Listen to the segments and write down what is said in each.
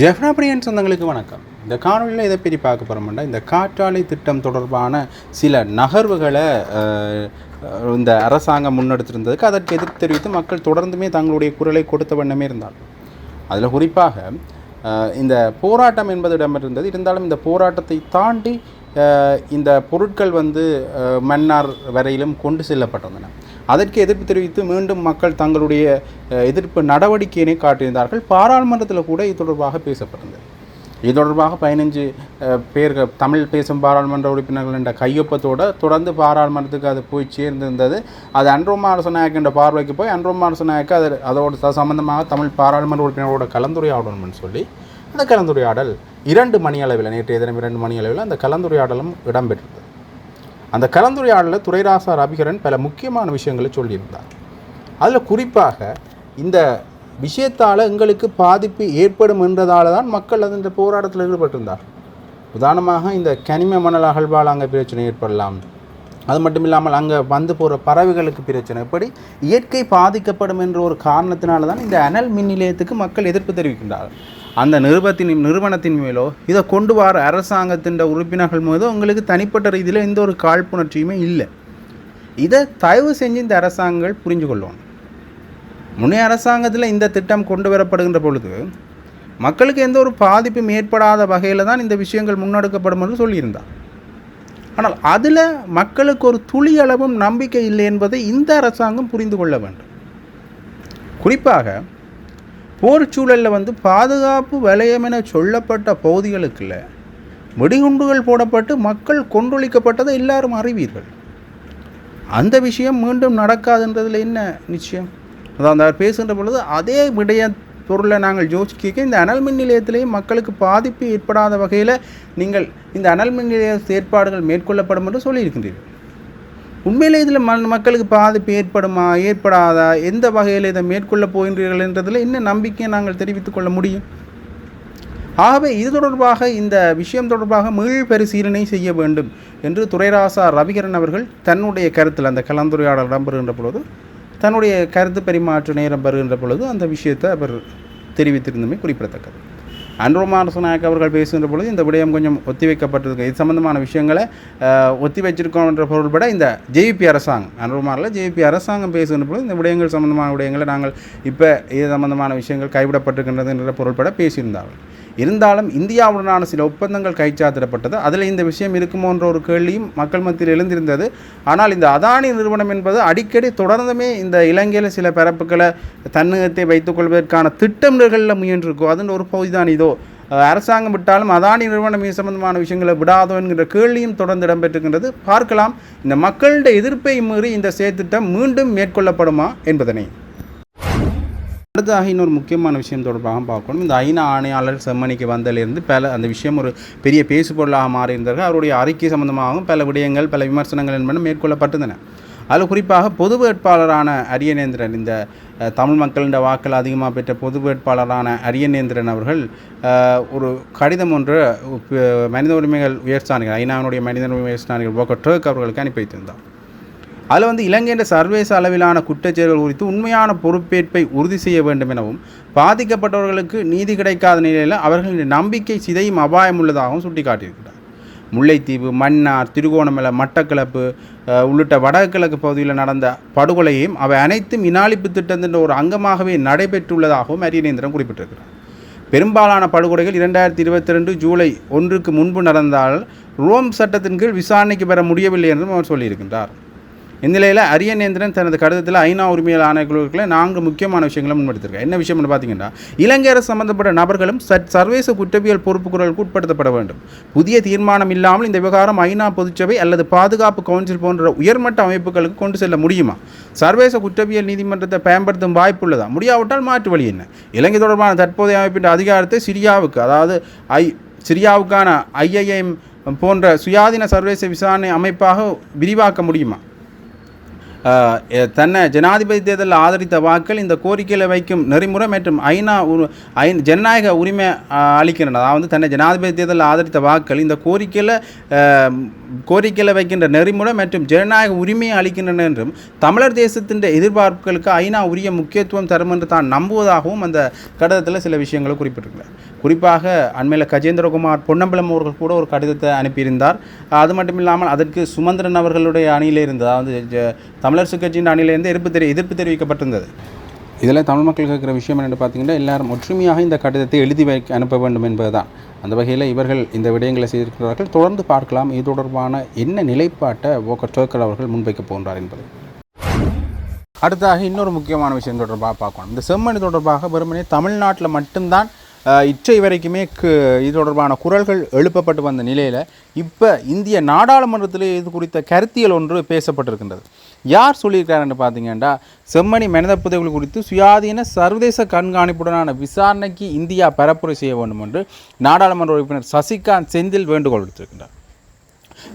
ஜெஃப்னாபிரியன் சொந்தங்களுக்கு வணக்கம். இந்த காணொலியில் இதை பற்றி பார்க்க போகிறோம்னா இந்த காற்றாலை திட்டம் தொடர்பான சில நகர்வுகளை இந்த அரசாங்கம் முன்னெடுத்திருந்ததுக்கு அதற்கு எதிர்ப்பு தெரிவித்து மக்கள் தொடர்ந்துமே தங்களுடைய குரலை கொடுத்த வண்ணமே இருந்தார்கள் அதில் குறிப்பாக இந்த போராட்டம் என்பது இடம்பெற்றிருந்தது இருந்தாலும் இந்த போராட்டத்தை தாண்டி இந்த பொருட்கள் வந்து மன்னார் வரையிலும் கொண்டு செல்லப்பட்டிருந்தன. அதற்கு எதிர்ப்பு தெரிவித்து மீண்டும் மக்கள் தங்களுடைய எதிர்ப்பு நடவடிக்கையினை காட்டியிருந்தார்கள். பாராளுமன்றத்தில் கூட இது தொடர்பாக பேசப்பட்டிருந்தது இது தொடர்பாக பதினஞ்சு பேர்கள் தமிழ் பேசும் பாராளுமன்ற உறுப்பினர்கள் என்ற கையொப்பத்தோடு தொடர்ந்து பாராளுமன்றத்துக்கு அது போய் சேர்ந்திருந்தது. அது அன்றோம் அரசநாயக் என்ற பார்வைக்கு போய் அன்றோம் அரசநாயக்கு அது அதோடு சம்பந்தமாக தமிழ் பாராளுமன்ற உறுப்பினரோட கலந்துரையாடணும்னு சொல்லி அந்த கலந்துரையாடல் இரண்டு மணி அளவில் நேற்றைய தினம் இரண்டு மணி அளவில் அந்த கலந்துரையாடலும் இடம்பெற்றது. அந்த கலந்துரையாடலில் துரைராசா ரவிகரன் பல முக்கியமான விஷயங்களை சொல்லியிருந்தார். அதில் குறிப்பாக இந்த விஷயத்தால் எங்களுக்கு பாதிப்பு ஏற்படும் என்றதால தான் மக்கள் அது இந்த போராட்டத்தில் ஈடுபட்டிருந்தார். உதாரணமாக இந்த கனிம மணல் அகழ்வால் அங்கே பிரச்சனை ஏற்படலாம். அது மட்டும் இல்லாமல் அங்கே வந்து போகிற பறவைகளுக்கு பிரச்சனை. இப்படி இயற்கை பாதிக்கப்படும் என்ற ஒரு காரணத்தினால தான் இந்த அனல் மின் நிலையத்துக்கு மக்கள் எதிர்ப்பு தெரிவிக்கின்றார்கள். அந்த நிறுவனத்தின் நிறுவனத்தின் மேலோ இதை கொண்டு வர அரசாங்கத்தின் உறுப்பினர்கள் மீதோ உங்களுக்கு தனிப்பட்ட ரீதியில் எந்த ஒரு காழ்ப்புணர்ச்சியுமே இல்லை. இதை தயவு செஞ்சு இந்த அரசாங்கங்கள் புரிஞ்சு கொள்ளணும் முன்னே அரசாங்கத்தில் இந்த திட்டம் கொண்டு வரப்படுகின்ற பொழுது மக்களுக்கு எந்த ஒரு பாதிப்பும் ஏற்படாத வகையில் தான் இந்த விஷயங்கள் முன்னெடுக்கப்படும் என்று சொல்லியிருந்தார் ஆனால் அதில் மக்களுக்கு ஒரு துளி அளவும் நம்பிக்கை இல்லை என்பதை இந்த அரசாங்கம் புரிந்து கொள்ள வேண்டும். குறிப்பாக போர் சூழலில் வந்து பாதுகாப்பு வலயம் என சொல்லப்பட்ட பகுதிகளுக்குள்ள வெடிகுண்டுகள் போடப்பட்டு மக்கள் கொன்றொழிக்கப்பட்டதை எல்லாரும் அறிவீர்கள். அந்த விஷயம் மீண்டும் நடக்காதுன்றதில் என்ன நிச்சயம்? அதான் அவர் பேசுகின்ற பொழுது அதே விடய பொருளை நாங்கள் யோசிக்க இந்த அனல் மின் நிலையத்திலேயும் மக்களுக்கு பாதிப்பு ஏற்படாத வகையில் நீங்கள் இந்த அனல் மின் நிலைய செயற்பாடுகள் மேற்கொள்ளப்படும் என்று சொல்லியிருக்கின்றீர்கள். உண்மையிலே இதில் ம மக்களுக்கு பாதிப்பு ஏற்படுமா ஏற்படாதா? எந்த வகையில் இதை மேற்கொள்ளப் போகின்றீர்கள் என்றதில் இன்னும் நம்பிக்கையை நாங்கள் தெரிவித்துக் கொள்ள முடியும்? ஆகவே இது தொடர்பாக இந்த விஷயம் தொடர்பாக மீள் பரிசீலனை செய்ய வேண்டும் என்று துரைராசா ரவிகரன் அவர்கள் தன்னுடைய கருத்தில் அந்த கலந்துரையாடல் இடம்பெறுகின்ற பொழுது தன்னுடைய கருத்து பரிமாற்ற நேரம் பெறுகின்ற பொழுது அந்த விஷயத்தை அவர் தெரிவித்திருந்தமே குறிப்பிடத்தக்கது. அன்ரோமார் நாயக் அவர்கள் பேசுகின்ற பொழுது இந்த விடயம் கொஞ்சம் ஒத்தி வைக்கப்பட்டிருக்கு இது சம்பந்தமான விஷயங்களை ஒத்தி வச்சிருக்கோம் என்ற பொருள்பட இந்த ஜேபி அரசாங்கம் அன்ரோமாரில் ஜேபி அரசாங்கம் பேசுகின்ற பொழுது இந்த விடயங்கள் சம்பந்தமான விடயங்களை நாங்கள் இப்போ இது சம்பந்தமான விஷயங்கள் கைவிடப்பட்டிருக்கின்றது என்ற பொருள்பட பேசியிருந்தார்கள். இருந்தாலும் இந்தியாவுடனான சில ஒப்பந்தங்கள் கைச்சாத்திடப்பட்டது. அதில் இந்த விஷயம் இருக்குமோ என்ற ஒரு கேள்வியும் மக்கள் மத்தியில் எழுந்திருந்தது. ஆனால் இந்த அதானி நிறுவனம் என்பது அடிக்கடி தொடர்ந்துமே இந்த இலங்கையில் சில பரப்புகளை தன்னகத்தை வைத்துக்கொள்வதற்கான திட்டமிடல்களில் முயன்றிருக்கோ அதன் ஒரு பகுதி தான் இதோ. அரசாங்கம் விட்டாலும் அதானி நிறுவனம் இது சம்பந்தமான விஷயங்களை விடாதோ என்கிற கேள்வியும் தொடர்ந்து இடம்பெற்றிருக்கின்றது. பார்க்கலாம் இந்த மக்களுடைய எதிர்ப்பை மீறி இந்த செயற்திட்டம் மீண்டும் மேற்கொள்ளப்படுமா என்பதனை. அடுத்ததாக இன்னொரு முக்கியமான விஷயம் தொடர்பாக பார்க்கணும். இந்த ஐநா ஆணையாளர் செம்மணிக்கு வந்ததிலிருந்து பல அந்த விஷயம் ஒரு பெரிய பேசுபொருளாக மாறியிருந்தார்கள் அவருடைய அறிக்கை சம்பந்தமாகவும் பல விடயங்கள் பல விமர்சனங்கள் என்பன மேற்கொள்ளப்பட்டிருந்தன. அதில் குறிப்பாக பொது வேட்பாளரான அரியநேந்திரன் இந்த தமிழ் மக்களின் வாக்கள் அதிகமாக பெற்ற பொது வேட்பாளரான அரியநேந்திரன் அவர்கள் ஒரு கடிதம் ஒன்று மனித உரிமைகள் உயர்ஸ்தானிகள் ஐநாவினுடைய மனித உரிமை உயர்ஸ்தானிகள் போக்க டர்க் அவர்களுக்கு அனுப்பி வைத்திருந்தார். அதில் வந்து இலங்கையின் சர்வதேச அளவிலான குற்றச்செயல்கள் குறித்து உண்மையான பொறுப்பேற்பை உறுதி செய்ய வேண்டும் எனவும் பாதிக்கப்பட்டவர்களுக்கு நீதி கிடைக்காத நிலையில் அவர்களின் நம்பிக்கை சிதையும் அபாயம் உள்ளதாகவும் சுட்டிக்காட்டியிருக்கிறார். முல்லைத்தீவு மன்னார் திருகோணமலை மட்டக்களப்பு உள்ளிட்ட வடகிழக்கு பகுதியில் நடந்த படுகொலையும் அவை அனைத்தும் இனாளிப்பு திட்டத்தின் ஒரு அங்கமாகவே நடைபெற்றுள்ளதாகவும் அரியநேந்திரன் குறிப்பிட்டிருக்கிறார். பெரும்பாலான படுகொலைகள் இரண்டாயிரத்தி இருபத்தி ரெண்டு ஜூலை ஒன்றுக்கு முன்பு நடந்தால் ரோம் சட்டத்தின் கீழ் விசாரணைக்கு பெற முடியவில்லை என்றும் அவர் சொல்லியிருக்கின்றார். இந்நிலையில் அரியநேந்திரன் தனது கடிதத்தில் ஐநா உரிமையல் ஆணைக்குழுக்களை நான்கு முக்கியமான விஷயங்களை முன்வெடுத்திருக்கார் என்ன விஷயம்னு பார்த்தீங்கன்னா இலங்கை அரசு சம்பந்தப்பட்ட நபர்களும் சட் சர்வதேச குற்றவியல் பொறுப்புக்குறலுக்கு உட்படுத்தப்பட வேண்டும். புதிய தீர்மானம் இல்லாமல் இந்த விவகாரம் ஐநா பொதுச்சபை அல்லது பாதுகாப்பு கவுன்சில் போன்ற உயர்மட்ட அமைப்புகளுக்கு கொண்டு செல்ல முடியுமா? சர்வதேச குற்றவியல் நீதிமன்றத்தை பயன்படுத்தும் வாய்ப்புள்ளதா முடியாவிட்டால் மாற்று வழி என்ன? இலங்கை தொடர்பான தற்போதைய அமைப்பின் அதிகாரத்தை சிரியாவுக்கு அதாவது ஐ சிரியாவுக்கான ஐஐஎம் போன்ற சுயாதீன சர்வதேச விசாரணை அமைப்பாக விரிவாக்க முடியுமா? தன்னை ஜனாதிபதி தேர்தலில் ஆதரித்த வாக்கள் இந்த கோரிக்கையில் வைக்கும் நெறிமுறை மற்றும் ஐநா உரு ஐ ஜனநாயக உரிமை அளிக்கின்றன. அதாவது தன்னை ஜனாதிபதி தேர்தலில் ஆதரித்த வாக்கள் இந்த கோரிக்கையில் கோரிக்கையில் வைக்கின்ற நெறிமுறை மற்றும் ஜனநாயக உரிமையை அளிக்கின்றன என்றும் தமிழர் தேசத்தின் எதிர்பார்ப்புகளுக்கு ஐநா உரிய முக்கியத்துவம் தரும் என்று தான் நம்புவதாகவும் அந்த கடிதத்தில் சில விஷயங்களை குறிப்பிட்டிருக்கிறார். குறிப்பாக அண்மையில் கஜேந்திரகுமார் பொன்னம்பலம் அவர்கள் கூட ஒரு கடிதத்தை அனுப்பியிருந்தார். அது மட்டும் இல்லாமல் அதற்கு சுமந்திரன் அவர்களுடைய அணியிலே இருந்து அதாவது ஜ- தமிழரசு கட்சியின் அணியிலிருந்து எதிர்ப்பு தெரி எதிர்ப்பு தெரிவிக்கப்பட்டிருந்தது. இதில் தமிழ் மக்கள் கேட்குற விஷயம் என்னென்னு பார்த்தீங்கன்னா எல்லாரும் ஒற்றுமையாக இந்த கடிதத்தை எழுதி வைக்க அனுப்ப வேண்டும் என்பதுதான். அந்த வகையில் இவர்கள் இந்த விடயங்களை செய்திருக்கிறார்கள். தொடர்ந்து பார்க்கலாம். இது தொடர்பான என்ன நிலைப்பாட்டை வோக்கர் டோக்கர் அவர்கள் முன்வைக்கப் போகின்றார் என்பது. அடுத்ததாக இன்னொரு முக்கியமான விஷயம் தொடர்பாக பார்க்கணும். இந்த செம்மணி தொடர்பாக வெறுமனே தமிழ்நாட்டில் மட்டும்தான் இற்றை வரைக்குமே இது தொடர்பான குரல்கள் எழுப்பப்பட்டு வந்த நிலையில் இப்போ இந்திய நாடாளுமன்றத்திலே இது குறித்த கருத்தியல் ஒன்று பேசப்பட்டிருக்கின்றது. யார் சொல்லியிருக்காருன்னு பார்த்தீங்கன்னா செம்மணி மனித புதைவுகள் குறித்து சுயாதீன சர்வதேச கண்காணிப்புடனான விசாரணைக்கு இந்தியா பரப்புரை செய்ய வேண்டும் என்று நாடாளுமன்ற உறுப்பினர் சசிகாந்த் செந்தில் வேண்டுகோள் விடுத்திருக்கின்றார்.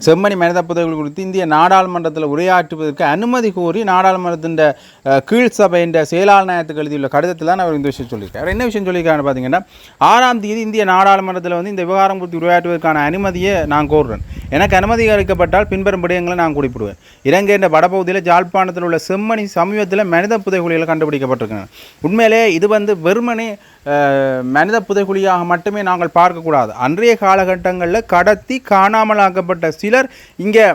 செம்மணி மனித புதைகுழி குறித்து இந்திய நாடாளுமன்றத்தில் உரையாற்றுவதற்கு அனுமதி கோரி நாடாளுமன்றத்தின் கீழ் சபையின் செயலாளர் நாயத்துக்கு எழுதியுள்ள கடிதத்தில் தான் அவர் இந்த விஷயம் சொல்லியிருக்காரு. என்ன விஷயம் சொல்லியிருக்காருன்னு பார்த்தீங்கன்னா ஆறாம் தேதி இந்திய நாடாளுமன்றத்தில் வந்து இந்த விவகாரம் குறித்து உரையாற்றுவதற்கான அனுமதியை நான் கோருறேன். எனக்கு அனுமதி அளிக்கப்பட்டால் பின்வரும் விடயங்களை நான் குறிப்பிடுவேன். இலங்கையின் வடபகுதியில் ஜாழ்ப்பாணத்தில் உள்ள செம்மணி சமீபத்தில் மனித புதைகுழிகள் கண்டுபிடிக்கப்பட்டிருக்கின்றன. உண்மையிலே இது வந்து வெறுமனே மனித புதைகுழியாக மட்டுமே நாங்கள் பார்க்கக்கூடாது. அன்றைய காலகட்டங்களில் கடத்தி காணாமலாக்கப்பட்ட சிலர் இங்கே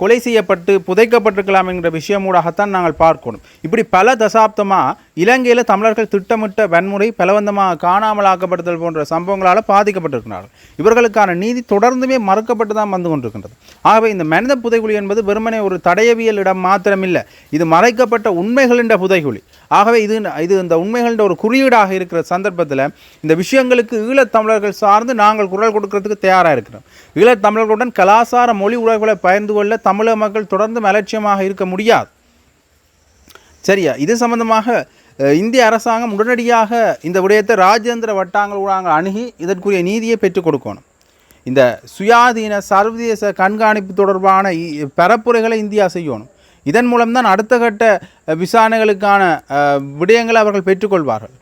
கொலை செய்யப்பட்டு புதைக்கப்பட்டிருக்கலாம் என்கிற விஷயமூடாகத்தான் நாங்கள் பார்க்கணும். இப்படி பல தசாப்தமாக இலங்கையில் தமிழர்கள் திட்டமிட்ட வன்முறை பலவந்தமாக காணாமலாக்கப்படுதல் போன்ற சம்பவங்களால் பாதிக்கப்பட்டிருக்கிறார்கள். இவர்களுக்கான நீதி தொடர்ந்துமே மறுக்கப்பட்டு தான் வந்து கொண்டிருக்கின்றது. ஆகவே இந்த மனித புதைகுழி என்பது வெறுமனே ஒரு தடையவியல் இடம் மாத்திரமில்லை. இது மறைக்கப்பட்ட உண்மைகளின் புதைகுழி. ஆகவே இது இது இந்த உண்மைகளின் ஒரு குறியீடாக இருக்கிற சந்தர்ப்பத்தில் இந்த விஷயங்களுக்கு ஈழத்தமிழர்கள் சார்ந்து நாங்கள் குரல் கொடுக்கறதுக்கு தயாராக இருக்கிறோம். ஈழத்தமிழர்களுடன் கலாசார மொழி உறவுகளை பகிர்ந்து கொள்ள தமிழக மக்கள் தொடர்ந்து அலட்சியமாக இருக்க முடியாது. சரியா? இது சம்பந்தமாக இந்திய அரசாங்கம் உடனடியாக இந்த விடயத்தை ராஜேந்திர வட்டாங்கள் ஊடாக அணுகி இதற்குரிய நீதியை பெற்றுக் கொடுக்கணும். இந்த சுயாதீன சர்வதேச கண்காணிப்பு தொடர்பான பரப்புரைகளை இந்தியா செய்யணும். இதன் மூலம்தான் அடுத்த கட்ட விசாரணைகளுக்கான விடயங்களை அவர்கள் பெற்றுக்கொள்வார்கள்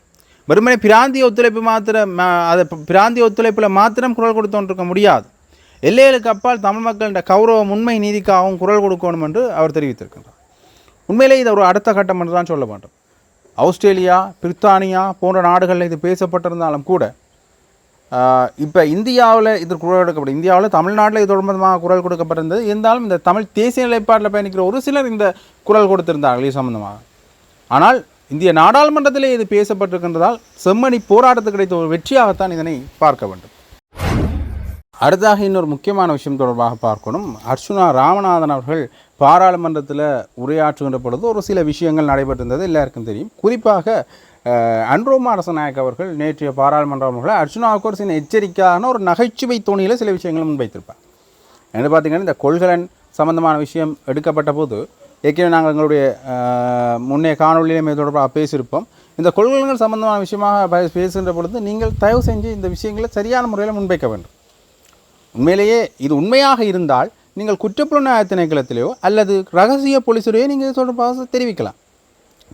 வெறுமனே பிராந்திய ஒத்துழைப்பு மாத்திரம் அதை பிராந்திய ஒத்துழைப்பில் மாத்திரம் குரல் கொடுத்தோன்றிருக்க முடியாது. எல்லைகளுக்கு அப்பால் தமிழ் மக்களின் கௌரவம் உண்மை நீதிக்காகவும் குரல் கொடுக்கணும் என்று அவர் தெரிவித்திருக்கின்றார். உண்மையிலே இது ஒரு அடுத்த கட்டம் என்று தான் சொல்ல மாட்டோம் ஆஸ்திரேலியா பிரித்தானியா போன்ற நாடுகளில் இது பேசப்பட்டிருந்தாலும் கூட இப்போ இந்தியாவில் இது குரல் கொடுக்கப்படும். இந்தியாவில் தமிழ்நாட்டில் இது தொடர்பாக குரல் கொடுக்கப்பட்டிருந்தது. இருந்தாலும் இந்த தமிழ் தேசிய நிலைப்பாட்டில் பயணிக்கிற ஒரு சிலர் இந்த குரல் கொடுத்திருந்தார்கள் இது சம்பந்தமாக. ஆனால் இந்திய நாடாளுமன்றத்திலே இது பேசப்பட்டிருக்கின்றதால் செம்மணி போராட்டத்துக்கு கிடைத்த ஒரு வெற்றியாகத்தான் இதனை பார்க்க வேண்டும். அடுத்ததாக இன்னொரு முக்கியமான விஷயம் தொடர்பாக பார்க்கணும். அர்ச்சுனா ராமநாதன் அவர்கள் பாராளுமன்றத்தில் உரையாற்றுகின்ற பொழுது ஒரு சில விஷயங்கள் நடைபெற்றிருந்தது எல்லாருக்கும் தெரியும். குறிப்பாக அஹ், அன்ரோமா அரசநாயக் அவர்கள் நேற்றைய பாராளுமன்ற அமர்வுகளை அர்ச்சுனாவுக்கு ஒரு சில எச்சரிக்கையான ஒரு நகைச்சுவை தோணியில் சில விஷயங்களை முன்வைத்திருப்பார். என்ன பார்த்தீங்கன்னா இந்த கொள்கலன் சம்பந்தமான விஷயம் எடுக்கப்பட்ட போது ஏற்கனவே நாங்கள் எங்களுடைய முன்னே முன்னைய காணொலியிலே தொடர்பாக பேசியிருப்போம். இந்த கொள்கலன்கள் சம்பந்தமான விஷயமாக பேசுகின்ற பொழுது நீங்கள் தயவு செஞ்சு இந்த விஷயங்களை சரியான முறையில் முன்வைக்க வேண்டும். உண்மையிலேயே இது உண்மையாக இருந்தால் நீங்கள் குற்றப்புலனாய திணைக்களத்திலேயோ அல்லது ரகசிய போலீஸிலேயோ நீங்கள் சொல்கிற தெரிவிக்கலாம்.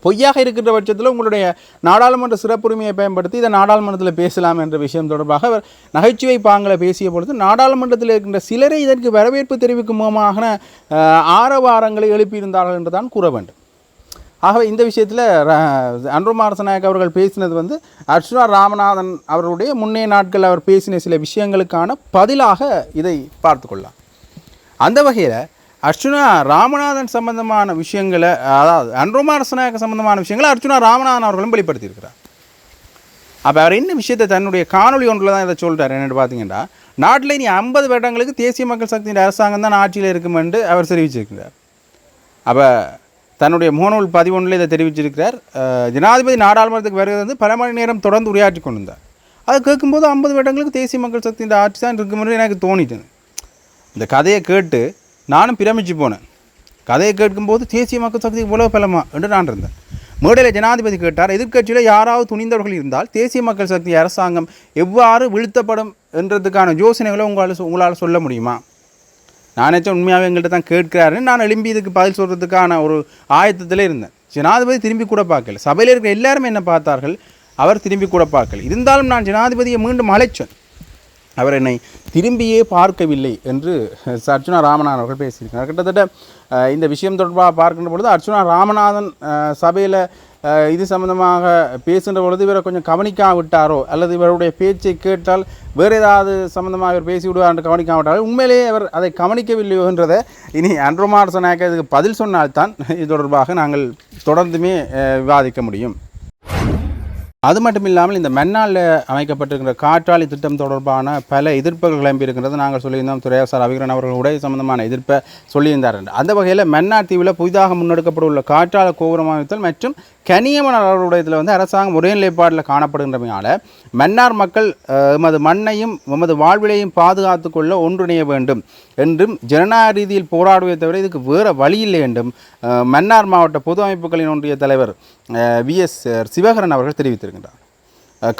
பொய்யாக இருக்கின்ற பட்சத்தில் உங்களுடைய நாடாளுமன்ற சிறப்புரிமையை பயன்படுத்தி இதை நாடாளுமன்றத்தில் பேசலாம் என்ற விஷயம் தொடர்பாக அவர் நகைச்சுவை பாங்களை பேசிய பொழுது நாடாளுமன்றத்தில் இருக்கின்ற சிலரை இதற்கு வரவேற்பு தெரிவிக்கும் மூலமாக ஆரவாரங்களை எழுப்பியிருந்தார்கள் என்று தான் கூற வேண்டும். ஆகவே இந்த விஷயத்தில் அன்ருமா அரசநாயக் அவர்கள் பேசினது வந்து அர்ச்சுனா ராமநாதன் அவர்களுடைய முன்னைய நாட்கள் அவர் பேசின சில விஷயங்களுக்கான பதிலாக இதை பார்த்து கொள்ளலாம். அந்த வகையில் அர்ச்சுனா ராமநாதன் சம்பந்தமான விஷயங்களை அதாவது அன்ருமா அரசநாயக சம்பந்தமான விஷயங்களை அர்ச்சுனா ராமநாதன் அவர்களும் வெளிப்படுத்தியிருக்கிறார். அப்போ அவர் என்ன விஷயத்தை தன்னுடைய காணொளி ஒன்றில் தான் இதை சொல்கிறார் என்னென்னு பார்த்தீங்கன்னா நாட்டில் இனி ஐம்பது வருடங்களுக்கு தேசிய மக்கள் சக்தியின் அரசாங்கம் தான் ஆட்சியில் இருக்கும் என்று அவர் தெரிவிச்சிருக்கிறார். அப்போ தன்னுடைய முகநூல் பதிவொன்றில் இதை தெரிவிச்சிருக்கிறார். ஜனாதிபதி நாடாளுமன்றத்துக்கு வருகிறது வந்து பல மணி நேரம் தொடர்ந்து உரையாற்றி கொண்டிருந்தார். அதை கேட்கும்போது ஐம்பது வருடங்களுக்கு தேசிய மக்கள் சக்தி இந்த ஆட்சி தான் இருக்குமென்று எனக்கு தோணிட்டுது இந்த கதையை கேட்டு நானும் பிரமிச்சு போனேன். கதையை கேட்கும்போது தேசிய மக்கள் சக்தி இவ்வளோ பலமா என்று நான் இருந்தேன். மேடையில் ஜனாதிபதி கேட்டார் எதிர்க்கட்சியில் யாராவது துணிந்தவர்கள் இருந்தால் தேசிய மக்கள் சக்தி அரசாங்கம் எவ்வாறு வீழ்த்தப்படும் என்றதுக்கான யோசனைகளை உங்களால் உங்களால் சொல்ல முடியுமா? நானேச்சும் உண்மையாகவே எங்கள்கிட்ட தான் கேட்கிறாருன்னு நான் எழும்பி இதுக்கு பதில் சொல்கிறதுக்கான ஒரு ஆயத்தத்தில் இருந்தேன். ஜனாதிபதி திரும்பி கூட பார்க்கல. சபையில் இருக்கிற எல்லாருமே என்ன பார்த்தார்கள்? அவர் திரும்பி கூட பார்க்கல. இருந்தாலும் நான் ஜனாதிபதியை மீண்டும் அழைச்சேன். அவர் என்னை திரும்பியே பார்க்கவில்லை என்று அர்ச்சுனா ராமநாதன் அவர்கள் பேசியிருக்கிறார். கிட்டத்தட்ட இந்த விஷயம் தொடர்பாக பார்க்கின்ற பொழுது அர்ச்சுனா ராமநாதன் சபையில் இது சம்பந்தமாக பேசுகின்ற பொழுது இவரை கொஞ்சம் கவனிக்காவிட்டாரோ அல்லது இவருடைய பேச்சை கேட்டால் வேறு ஏதாவது சம்பந்தமாக இவர் பேசி விடுவார் என்று கவனிக்காவிட்டாரோ உண்மையிலேயே அவர் அதை கவனிக்கவில்லையோ என்றதை இனி அன்றுமார் சொன்னாக்க இதுக்கு பதில் சொன்னால்தான் இது தொடர்பாக நாங்கள் தொடர்ந்துமே விவாதிக்க முடியும். அது மட்டும் இல்லாமல் இந்த மென்னால் அமைக்கப்பட்டிருக்கிற காற்றாலை திட்டம் தொடர்பான பல எதிர்ப்புகள் கிளம்பியிருக்கிறது நாங்கள் சொல்லியிருந்தோம் துறையாசார் அவிகரன் அவர்கள் உடைய சம்பந்தமான எதிர்ப்பை சொல்லியிருந்தார் அந்த வகையில் மன்னார் தீவில் புதிதாக முன்னெடுக்கப்பட உள்ள காற்றாலை கோபுரம் அமைத்தல் மற்றும் கனியமன் அவர்களுடையத்தில் வந்து அரசாங்கம் ஒரே நிலைப்பாடில் காணப்படுகின்றமையால் மன்னார் மக்கள் எமது மண்ணையும் எமது வாழ்விலையும் பாதுகாத்து கொள்ள ஒன்றிணைய வேண்டும் என்றும் ஜனநாயக ரீதியில் போராடுவதை தவிர இதுக்கு வேறு வழி இல்லை என்றும் மன்னார் மாவட்ட பொது அமைப்புகளின் ஒன்றிய தலைவர் வி. எஸ். சிவகரன் அவர்கள் தெரிவித்திருக்கின்றார்.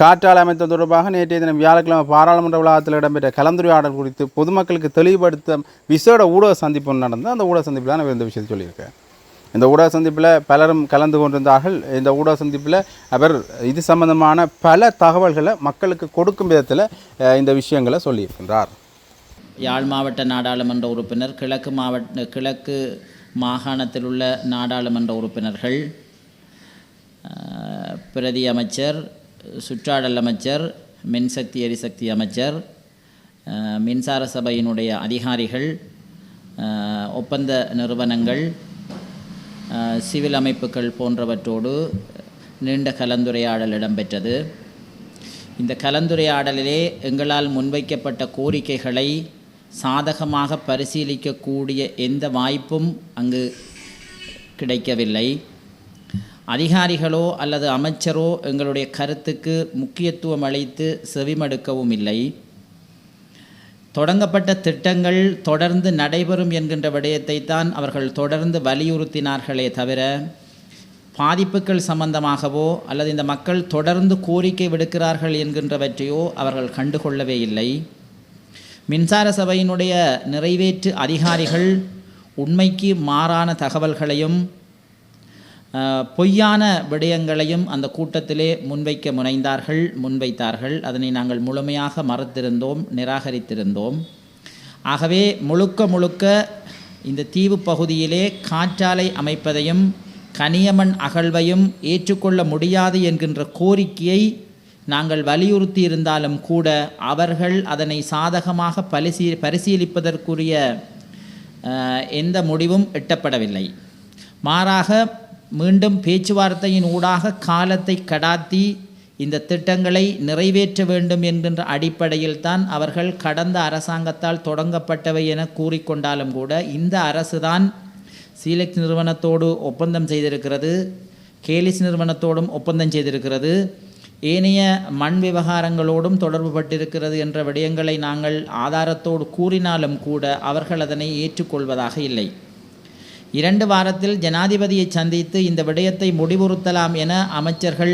காற்றால் அமைத்தது தொடர்பாக நேற்றைய தினம் வியாழக்கிழமை பாராளுமன்ற வளாகத்தில் இடம்பெற்ற கலந்துரையாடல் குறித்து பொதுமக்களுக்கு தெளிவுபடுத்த விசேட ஊடக சந்திப்பு நடந்து அந்த ஊடக சந்திப்பில் தான் நான் இந்த விஷயத்தை சொல்லியிருக்கேன் இந்த ஊடக சந்திப்பில் பலரும் கலந்து கொண்டிருந்தார்கள். இந்த ஊடக சந்திப்பில் அவர் இது சம்பந்தமான பல தகவல்களை மக்களுக்கு கொடுக்கும் விதத்தில் இந்த விஷயங்களை சொல்லியிருக்கின்றார். யாழ் மாவட்ட நாடாளுமன்ற உறுப்பினர் கிழக்கு மாவட்ட கிழக்கு மாகாணத்தில் உள்ள நாடாளுமன்ற உறுப்பினர்கள் பிரதி அமைச்சர் சுற்றாடல் அமைச்சர் மின்சக்தி எரிசக்தி அமைச்சர் மின்சார சபையினுடைய அதிகாரிகள் ஒப்பந்த நிறுவனங்கள் சிவில் அமைப்புகள் போன்றவற்றோடு நீண்ட கலந்துரையாடல் இடம்பெற்றது. இந்த கலந்துரையாடலிலே எங்களால் முன்வைக்கப்பட்ட கோரிக்கைகளை சாதகமாக பரிசீலிக்கக்கூடிய எந்த வாய்ப்பும் அங்கு கிடைக்கவில்லை. அதிகாரிகளோ அல்லது அமைச்சரோ எங்களுடைய கருத்துக்கு முக்கியத்துவம் அளித்து செவிமடுக்கவும் இல்லை. தொடங்கப்பட்ட திட்டங்கள் தொடர்ந்து நடைபெறும் என்கின்ற விடயத்தை தான் அவர்கள் தொடர்ந்து வலியுறுத்தினார்களே தவிர பாதிப்புகள் சம்பந்தமாகவோ அல்லது இந்த மக்கள் தொடர்ந்து கோரிக்கை விடுக்கிறார்கள் என்கின்றவற்றையோ அவர்கள் கண்டுகொள்ளவே இல்லை. மின்சார சபையினுடைய நிறைவேற்று அதிகாரிகள் உண்மைக்கு மாறான தகவல்களையும் பொய்யான விடயங்களையும் அந்த கூட்டத்திலே முன்வைக்க முனைந்தார்கள் முன்வைத்தார்கள். அதனை நாங்கள் முழுமையாக மறுத்திருந்தோம் நிராகரித்திருந்தோம். ஆகவே முழுக்க முழுக்க இந்த தீவு பகுதியிலே காற்றாலை அமைப்பதையும் கனியமன் அகழ்வையும் ஏற்றுக்கொள்ள முடியாது என்கின்ற கோரிக்கையை நாங்கள் வலியுறுத்தி இருந்தாலும் கூட அவர்கள் அதனை சாதகமாக பரிசீ பரிசீலிப்பதற்குரிய எந்த முடிவும் எட்டப்படவில்லை. மாறாக மீண்டும் பேச்சுவார்த்தையின் ஊடாக காலத்தை கடாத்தி இந்த திட்டங்களை நிறைவேற்ற வேண்டும் என்கின்ற அடிப்படையில் தான் அவர்கள் கடந்த அரசாங்கத்தால் தொடங்கப்பட்டவை என கூறிக்கொண்டாலும் கூட இந்த அரசு தான் சீலெக்ஸ் நிறுவனத்தோடு ஒப்பந்தம் செய்திருக்கிறது கேலிஸ் நிறுவனத்தோடும் ஒப்பந்தம் செய்திருக்கிறது ஏனைய மண் விவகாரங்களோடும் தொடர்பு பட்டிருக்கிறது என்ற விடயங்களை நாங்கள் ஆதாரத்தோடு கூறினாலும் கூட அவர்கள் அதனை ஏற்றுக்கொள்வதாக இல்லை. இரண்டு வாரத்தில் ஜனாதிபதியை சந்தித்து இந்த விடயத்தை முடிவுறுத்தலாம் என அமைச்சர்கள்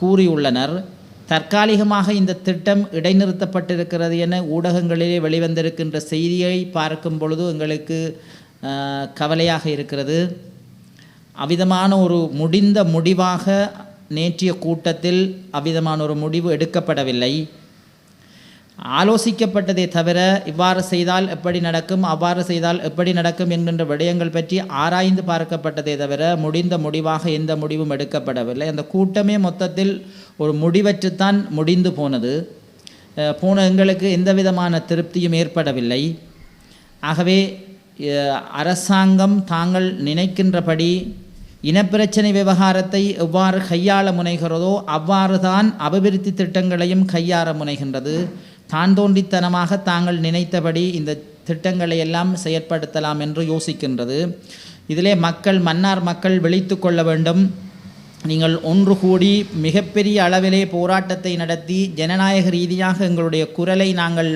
கூறியுள்ளனர். தற்காலிகமாக இந்த திட்டம் இடைநிறுத்தப்பட்டிருக்கிறது என ஊடகங்களிலே வெளிவந்திருக்கின்ற செய்தியை பார்க்கும் பொழுது எங்களுக்கு கவலையாக இருக்கிறது. அவ்விதமான ஒரு முடிந்த முடிவாக நேற்றைய கூட்டத்தில் அவ்விதமான ஒரு முடிவு எடுக்கப்படவில்லை. ஆலோசிக்கப்பட்டதே தவிர இவ்வாறு செய்தால் எப்படி நடக்கும் அவ்வாறு செய்தால் எப்படி நடக்கும் என்கின்ற விடயங்கள் பற்றி ஆராய்ந்து பார்க்கப்பட்டதே தவிர முடிந்த முடிவாக எந்த முடிவும் எடுக்கப்படவில்லை. அந்த கூட்டமே மொத்தத்தில் ஒரு முடிவற்றுத்தான் முடிந்து போனது. போன எங்களுக்கு எந்த விதமான திருப்தியும் ஏற்படவில்லை. ஆகவே அரசாங்கம் தாங்கள் நினைக்கின்றபடி இனப்பிரச்சனை விவகாரத்தை எவ்வாறு கையாள முனைகிறதோ அவ்வாறு தான் அபிவிருத்தி திட்டங்களையும் கையாள முனைகின்றது. தான் தோன்றித்தனமாக தாங்கள் நினைத்தபடி இந்த திட்டங்களை எல்லாம் செயற்படுத்தலாம் என்று யோசிக்கின்றது. இதிலே மக்கள் மன்னார் மக்கள் விழித்து கொள்ள வேண்டும். நீங்கள் ஒன்று கூடி மிகப்பெரிய அளவிலே போராட்டத்தை நடத்தி ஜனநாயக ரீதியாக எங்களுடைய குரலை நாங்கள்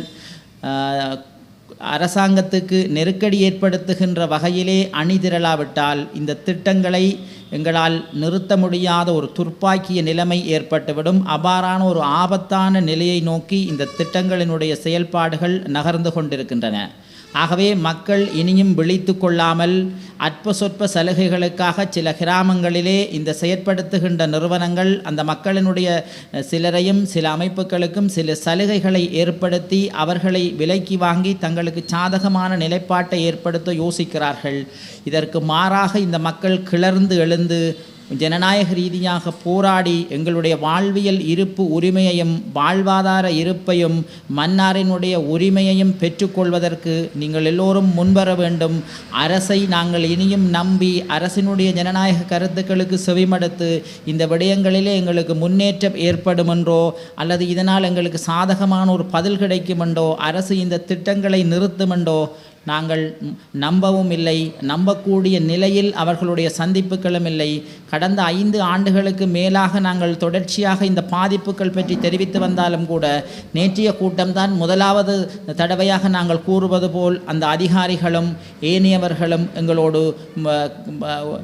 அரசாங்கத்துக்கு நெருக்கடி ஏற்படுத்துகின்ற வகையிலே அணிதிரளாவிட்டால் இந்த திட்டங்களை எங்களால் நிறுத்த முடியாத ஒரு துர்ப்பாக்கிய நிலைமை ஏற்பட்டுவிடும். அவ்வாறான ஒரு ஆபத்தான நிலையை நோக்கி இந்த திட்டங்களினுடைய செயல்பாடுகள் நகர்ந்து கொண்டிருக்கின்றன. ஆகவே மக்கள் இனியும் விழித்து கொள்ளாமல் அற்ப சொற்ப சலுகைகளுக்காக சில கிராமங்களிலே இந்த செயற்படுத்துகின்ற நிறுவனங்கள் அந்த மக்களினுடைய சிலரையும் சில அமைப்புகளுக்கும் சில சலுகைகளை ஏற்படுத்தி அவர்களை விலைக்கு வாங்கி தங்களுக்கு சாதகமான நிலைப்பாட்டை ஏற்படுத்த யோசிக்கிறார்கள். இதற்கு மாறாக இந்த மக்கள் கிளர்ந்து எழுந்து ஜனநாயக ரீதியாக போராடி எங்களுடைய வாழ்வியல் இருப்பு உரிமையையும் வாழ்வாதார இருப்பையும் மன்னாரினுடைய உரிமையையும் பெற்றுக்கொள்வதற்கு நீங்கள் எல்லோரும் முன்வர வேண்டும். அரசை நாங்கள் இனியும் நம்பி அரசினுடைய ஜனநாயக கருத்துக்களுக்கு செவிமடுத்து இந்த விடயங்களிலே எங்களுக்கு முன்னேற்றம் ஏற்படும் என்றோ அல்லது இதனால் எங்களுக்கு சாதகமான ஒரு பதில் கிடைக்கும் என்றோ அரசு இந்த திட்டங்களை நிறுத்தும் என்றோ நாங்கள் நம்பவும் இல்லை நம்பக்கூடிய நிலையில் அவர்களுடைய சந்திப்புகளும் இல்லை. கடந்த ஐந்து ஆண்டுகளுக்கு மேலாக நாங்கள் தொடர்ச்சியாக இந்த பாதிப்புகள் பற்றி தெரிவித்து வந்தாலும் கூட நேற்றைய கூட்டம்தான் முதலாவது தடவையாக நாங்கள் கூறுவது போல் அந்த அதிகாரிகளும் ஏனையவர்களும் எங்களோடு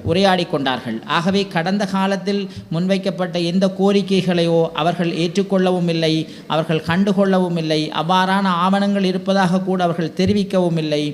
உரையாடி கொண்டார்கள். ஆகவே கடந்த காலத்தில் முன்வைக்கப்பட்ட எந்த கோரிக்கைகளையோ அவர்கள் ஏற்றுக்கொள்ளவும் இல்லை அவர்கள் கண்டுகொள்ளவும் இல்லை. அவ்வாறான ஆவணங்கள் இருப்பதாக கூட அவர்கள் தெரிவிக்கவும் இல்லை.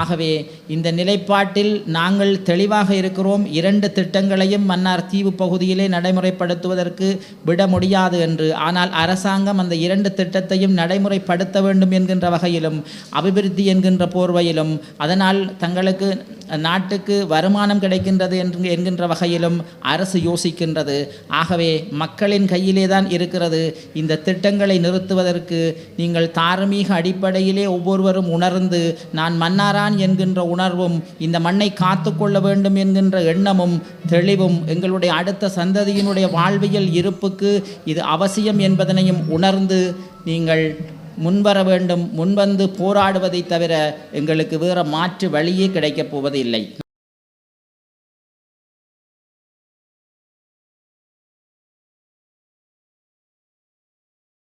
ஆகவே இந்த நிலைப்பாட்டில் நாங்கள் தெளிவாக இருக்கிறோம். இரண்டு திட்டங்களையும் மன்னார் தீவு பகுதியிலே நடைமுறைப்படுத்துவதற்கு விட முடியாது என்று. ஆனால் அரசாங்கம் அந்த இரண்டு திட்டத்தையும் நடைமுறைப்படுத்த வேண்டும் என்கின்ற வகையிலும் அபிவிருத்தி என்கின்ற போர்வையிலும் அதனால் தங்களுக்கு நாட்டுக்கு வருமானம் கிடைக்கின்றது என்று என்கின்ற வகையிலும் அரசு யோசிக்கின்றது. ஆகவே மக்களின் கையிலே தான் இருக்கிறது. இந்த திட்டங்களை நிறுத்துவதற்கு நீங்கள் தார்மீக அடிப்படையிலே ஒவ்வொருவரும் உணர்ந்து நான் மன்னார் மன்னாரான் என்கின்ற உணர்வும் இந்த மண்ணை காத்துக்கொள்ள வேண்டும் என்கின்ற எண்ணமும் தெளிவும் எங்களுடைய அடுத்த சந்ததியினுடைய வாழ்வியல் இருப்புக்கு இது அவசியம் என்பதனையும் உணர்ந்து நீங்கள் முன்வர வேண்டும் முன்வந்து போராடுவதை தவிர எங்களுக்கு வேறு மாற்று வழியே கிடைக்கப் போவது இல்லை